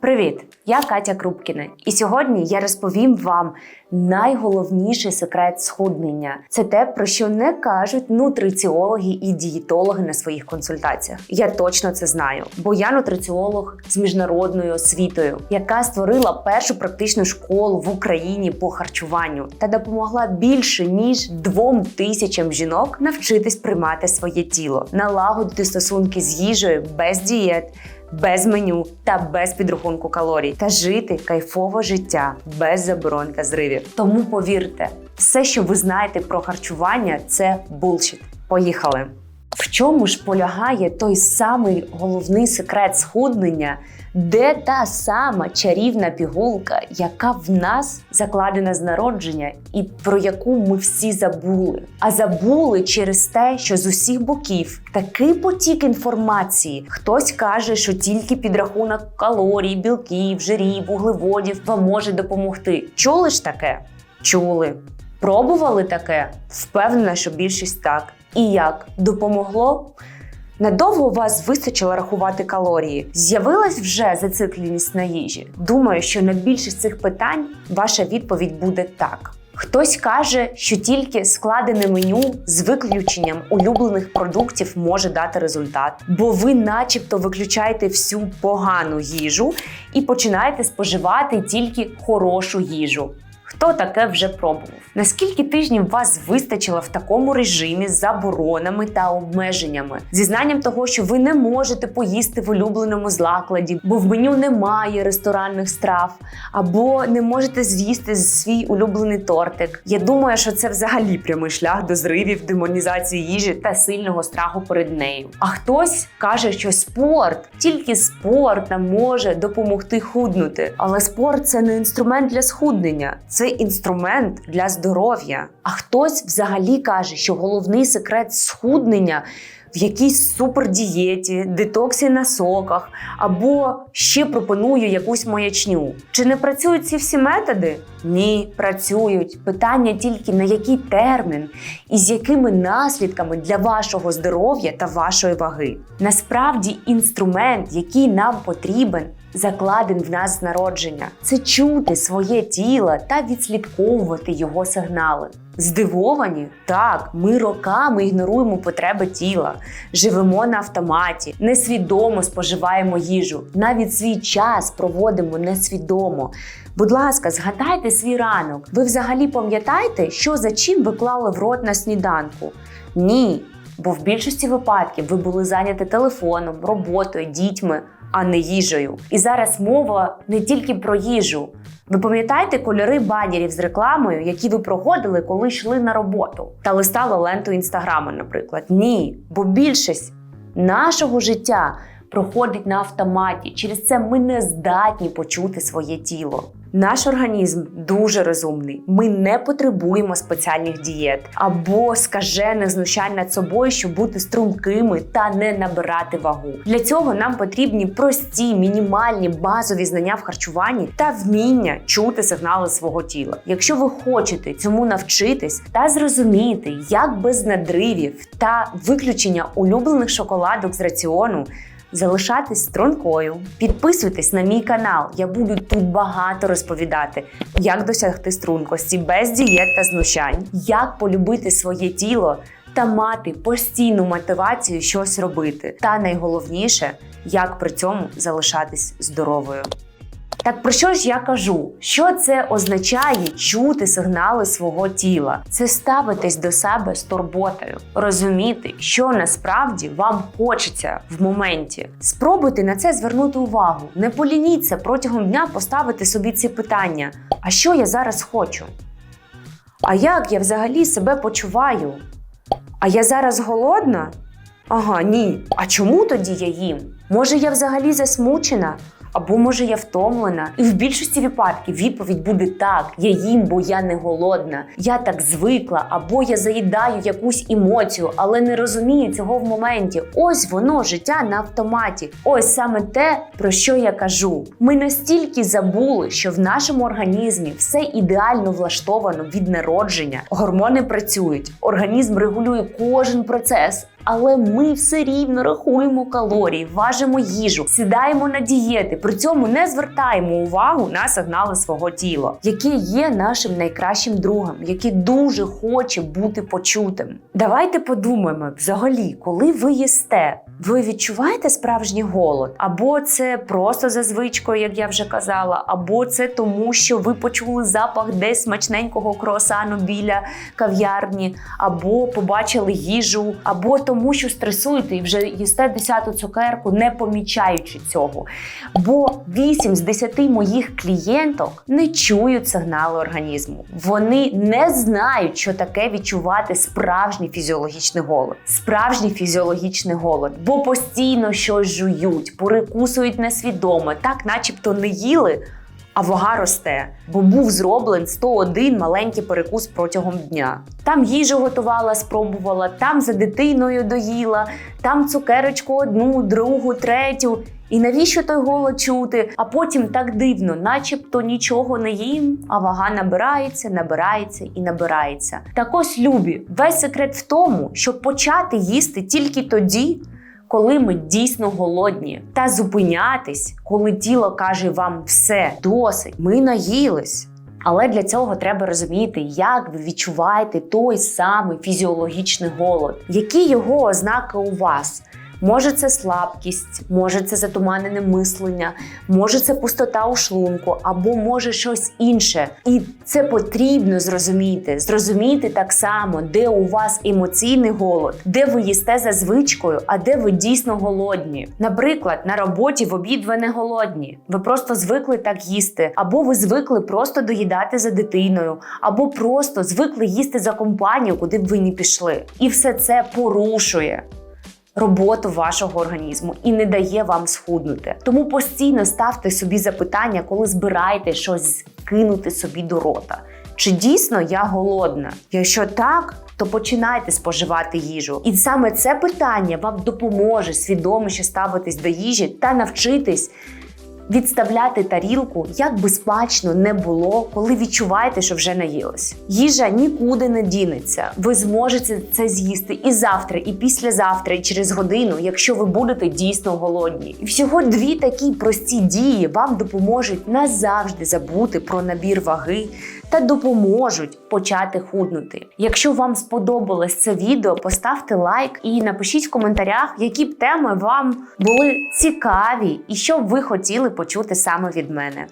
Привіт! Я Катя Крупкіна, і сьогодні я розповім вам найголовніший секрет схуднення. Це те, про що не кажуть нутриціологи і дієтологи на своїх консультаціях. Я точно це знаю, бо я нутриціолог з міжнародною освітою, яка створила першу практичну школу в Україні по харчуванню та допомогла більше ніж двом тисячам жінок навчитись приймати своє тіло, налагодити стосунки з їжею без дієт без меню та без підрахунку калорій та жити кайфове життя без заборон та зривів. Тому повірте, все, що ви знаєте про харчування, це булшіт. Поїхали! В чому ж полягає той самий головний секрет схуднення, де та сама чарівна пігулка, яка в нас закладена з народження, і про яку ми всі забули? А забули через те, що з усіх боків такий потік інформації. Хтось каже, що тільки підрахунок калорій, білків, жирів, вуглеводів вам може допомогти. Чули ж таке? Чули. Пробували таке? Впевнена, що більшість так. І як допомогло? Надовго у вас вистачило рахувати калорії? З'явилась вже зацикленість на їжі? Думаю, що на більшість цих питань ваша відповідь буде так. Хтось каже, що тільки складене меню з виключенням улюблених продуктів може дати результат, бо ви, начебто, виключаєте всю погану їжу і починаєте споживати тільки хорошу їжу. Хто таке вже пробував? Наскільки тижнів вас вистачило в такому режимі з заборонами та обмеженнями, зі знанням того, що ви не можете поїсти в улюбленому закладі, бо в меню немає ресторанних страв, або не можете з'їсти свій улюблений тортик? Я думаю, що це взагалі прямий шлях до зривів, демонізації їжі та сильного страху перед нею. А хтось каже, що спорт, тільки спорт нам може допомогти худнути. Але спорт це не інструмент для схуднення інструмент для здоров'я. А хтось взагалі каже, що головний секрет схуднення в якійсь супердієті, детоксі на соках, або ще пропоную якусь маячню. Чи не працюють ці всі методи? Ні, працюють. Питання тільки на який термін і з якими наслідками для вашого здоров'я та вашої ваги. Насправді, інструмент, який нам потрібен, закладен в нас з народження. Це чути своє тіло та відслідковувати його сигнали. Здивовані? Так, ми роками ігноруємо потреби тіла, живемо на автоматі, несвідомо споживаємо їжу, навіть свій час проводимо несвідомо. Будь ласка, згадайте свій ранок. Ви взагалі пам'ятаєте, що за чим ви клали в рот на сніданку? Ні. Бо в більшості випадків ви були зайняті телефоном, роботою, дітьми, а не їжею. І зараз мова не тільки про їжу. Ви пам'ятаєте кольори банерів з рекламою, які ви проходили, коли йшли на роботу та листали ленту інстаграма, наприклад? Ні, бо більшість нашого життя проходить на автоматі. Через це ми не здатні почути своє тіло. Наш організм дуже розумний. Ми не потребуємо спеціальних дієт або скажених знущань над собою, щоб бути стрункими та не набирати вагу. Для цього нам потрібні прості, мінімальні базові знання в харчуванні та вміння чути сигнали свого тіла. Якщо ви хочете цьому навчитись та зрозуміти, як без надривів та виключення улюблених шоколадок з раціону залишатись стрункою. Підписуйтесь на мій канал. Я буду тут багато розповідати, як досягти стрункості без дієт та знущань, як полюбити своє тіло та мати постійну мотивацію щось робити. Та найголовніше, як при цьому залишатись здоровою. Так про що ж я кажу? Що це означає чути сигнали свого тіла? Це ставитись до себе з турботою, розуміти, що насправді вам хочеться в моменті. Спробуйте на це звернути увагу. Не полініться протягом дня поставити собі ці питання: а що я зараз хочу? А як я взагалі себе почуваю? А я зараз голодна? Ага, ні. А чому тоді я їм? Може, я взагалі засмучена? Або може я втомлена, і в більшості випадків відповідь буде так: я їм, бо я не голодна. Я так звикла, або я заїдаю якусь емоцію, але не розумію цього в моменті. Ось воно життя на автоматі. Ось саме те, про що я кажу. Ми настільки забули, що в нашому організмі все ідеально влаштовано від народження. Гормони працюють, організм регулює кожен процес. Але ми все рівно рахуємо калорії, важимо їжу, сідаємо на дієти. При цьому не звертаємо увагу на сигнали свого тіла, яке є нашим найкращим другом, який дуже хоче бути почутим. Давайте подумаємо, взагалі, коли ви їсте, ви відчуваєте справжній голод? Або це просто за звичкою, як я вже казала, або це тому, що ви почули запах десь смачненького круасану біля кав'ярні, або побачили їжу, або тому, що стресуєте і вже їсте десяту цукерку, не помічаючи цього. Бо 8 з 10 моїх клієнток не чують сигнали організму. Вони не знають, що таке відчувати справжній фізіологічний голод. Справжній фізіологічний голод, бо постійно щось жують, перекусують несвідомо, так, начебто не їли. А вага росте, бо був зроблен 101 маленький перекус протягом дня. Там їжу готувала, спробувала, там за дитиною доїла, там цукерочку одну, другу, третю. І навіщо той голод чути? А потім так дивно, начебто нічого не їм, а вага набирається, набирається і набирається. Так ось любі, весь секрет в тому, щоб почати їсти тільки тоді, коли ми дійсно голодні, та зупинятись, коли тіло каже вам все досить, ми наїлись. Але для цього треба розуміти, як ви відчуваєте той самий фізіологічний голод, які його ознаки у вас. Може, це слабкість, може це затуманене мислення, може це пустота у шлунку, або може щось інше. І це потрібно зрозуміти. Зрозуміти так само, де у вас емоційний голод, де ви їсте за звичкою, а де ви дійсно голодні. Наприклад, на роботі в обід ви не голодні. Ви просто звикли так їсти, або ви звикли просто доїдати за дитиною, або просто звикли їсти за компанію, куди б ви не пішли. І все це порушує роботу вашого організму і не дає вам схуднути. Тому постійно ставте собі запитання, коли збираєте щось кинути собі до рота. Чи дійсно я голодна? Якщо так, то починайте споживати їжу. І саме це питання вам допоможе свідоміше ставитись до їжі та навчитись відставляти тарілку, як би смачно не було, коли відчуваєте, що вже наїлись. Їжа нікуди не дінеться. Ви зможете це з'їсти і завтра, і післязавтра, і через годину, якщо ви будете дійсно голодні. І всього дві такі прості дії вам допоможуть назавжди забути про набір ваги та допоможуть почати худнути. Якщо вам сподобалось це відео, поставте лайк і напишіть в коментарях, які б теми вам були цікаві і що б ви хотіли почути саме від мене.